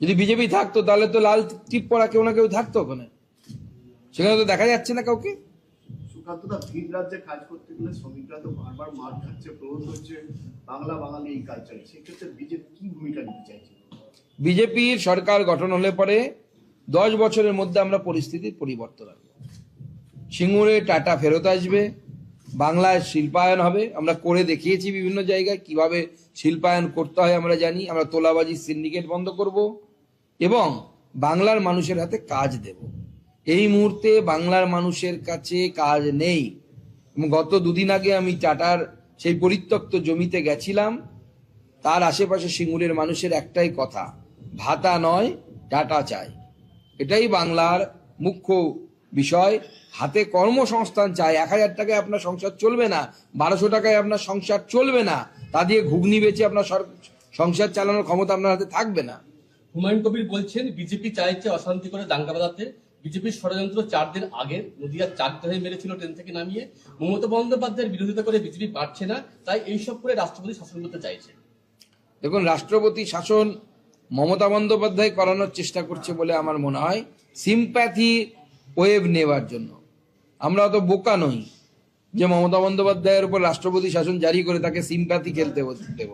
যদি বিজেপি থাকতো তাহলে তো লাল টিপ পরা কেউ না কেউ থাকতো ওখানে। সেখানে তো দেখা যাচ্ছে না কাউকে। সুকান্ত ভিন রাজ্যে কাজ করতে গেলে শ্রমিকরা তো বারবার মার খাচ্ছে প্রয়োগ হচ্ছে। বাংলা বাঙালি এই কালচার সেক্ষেত্রে বিজেপি কি ভূমিকা নিতে চাইছে? বিজেপির সরকার গঠন হলে পরে দশ বছরের মধ্যে আমরা পরিস্থিতির পরিবর্তন আনব। সিঙ্গুরে টাটা ফেরত আসবে বাংলায় শিল্পায়ন হবে। আমরা করে দেখিয়েছি বিভিন্ন জায়গায় কীভাবে শিল্পায়ন করতে হয় আমরা জানি। আমরা তোলাবাজি সিন্ডিকেট বন্ধ করব। এবং বাংলার মানুষের হাতে কাজ দেব। এই মুহূর্তে বাংলার মানুষের কাছে কাজ নেই। গত দুদিন আগে আমি টাটার সেই পরিত্যক্ত জমিতে গেছিলাম। তার আশেপাশে সিঙ্গুরের মানুষের একটাই কথা, ভাতা নয়, টাটা চাই। এটাই বাংলার মুখ্য বিষয়। হাতে কর্মসংস্থান চাই। এক হাজার টাকায় আপনার সংসার চলবে না, বারোশো টাকায় আপনার সংসার চলবে না। তা দিয়ে ঘুগনি বেচে আপনার সংসার চালানোর ক্ষমতা আপনার হাতে থাকবে না। হুমায়ুন কবির বলছেন, বিজেপি চাইছে অশান্তি করে দাঙ্গা বাঁধাতে। বিজেপির ষড়যন্ত্র চার দিন আগে নদিয়ার চার হয়ে মেরেছিল ট্রেন থেকে নামিয়ে। মমতা বন্দ্যোপাধ্যায়ের বিরোধিতা করে বিজেপি পারছে না, তাই এইসব করে রাষ্ট্রপতি শাসন করতে চাইছে। দেখুন, রাষ্ট্রপতি শাসন মমতা বন্দ্যোপাধ্যায় করানোর চেষ্টা করছে বলে আমার মনে হয়। সিম্প্যাথি ওয়েভ নেওয়ার জন্য। আমরা অত বোকা নই যে মমতা বন্দ্যোপাধ্যায়ের উপর রাষ্ট্রপতি শাসন জারি করে তাকে সিম্প্যাথি খেলতে দেব।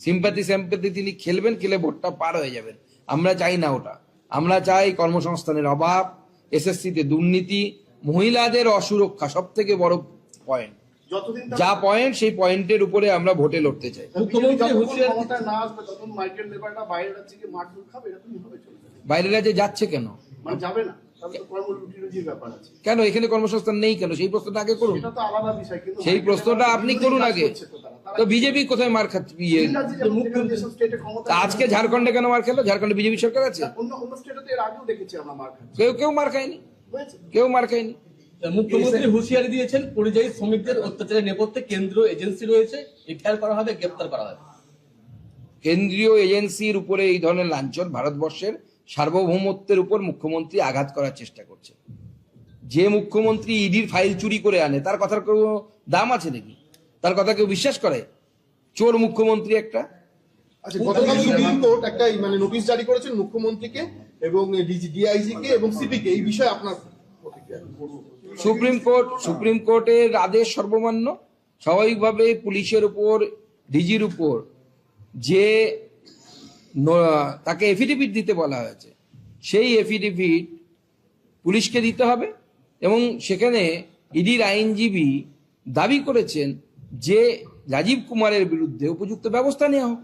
সিম্প্যাথি স্যাম্প্যাথি তিনি খেলবেন, খেলে ভোটটা পার হয়ে যাবেন। আমরা চাই না ওটা। আমরা চাই কর্মসংস্থানের অভাব এসএসসিতে দুর্নীতি মহিলাদের অসুরক্ষা সব থেকে বড় পয়েন্ট যা পয়েন্ট সেই পয়েন্টের উপরে আমরা ভোটে লড়তে চাই। বাইরের রাজ্যে যাচ্ছে কেন? মানে যাবে না। কেন? এখানে কর্মসংস্থান নেই কেন? সেই প্রশ্নটা আগে করুন। এটা তো আলাদা বিষয় কিন্তু সেই প্রশ্নটা আপনি করুন আগে। তো বিজেপি কোথায় মার খাচ্ছে? ইয়ে, আজকে ঝাড়খণ্ডে কেন মার খেলো? ঝাড়খণ্ডে বিজেপি সরকার আছে? কেউ কেউ মার খায়নি? কেউ মার খায়নি? মুখ্যমন্ত্রী হুঁশিয়ারি দিয়েছেন পরিযায়ী শ্রমিকদের অত্যাচারের নেপথ্যে কেন্দ্রীয় এজেন্সি রয়েছে এফআইআর করা হবে গ্রেপ্তার করা হবে। কেন্দ্রীয় এজেন্সির উপরে এই ধরনের লাঞ্ছন ভারতবর্ষের সার্বভৌমত্বের উপর মুখ্যমন্ত্রী আঘাত করার চেষ্টা করছে। যে মুখ্যমন্ত্রী ইডির ফাইল চুরি করে আনে তার কথার কোনো দাম আছে নাকি? তার কথা কেউ বিশ্বাস করে? চোর মুখ্যমন্ত্রী একটা? আচ্ছা গতকাল সুপ্রিম কোর্ট একটা মানে নোটিশ জারি করেছেন মুখ্যমন্ত্রীকে এবং ডিআইজি কে এবং সিপি কে এই বিষয়ে আপনার সুপ্রিম কোর্ট সুপ্রিম কোর্টের আদেশ সর্বমান্য। স্বাভাবিকভাবে পুলিশের উপর ডিজির উপর যে তাকে এফিডেভিট দিতে বলা হয়েছে সেই এফিডেভিট পুলিশকে দিতে হবে এবং সেখানে ইডির আইনজীবী দাবি করেছেন যে রাজীব কুমারের বিরুদ্ধে উপযুক্ত ব্যবস্থা নেওয়া হোক।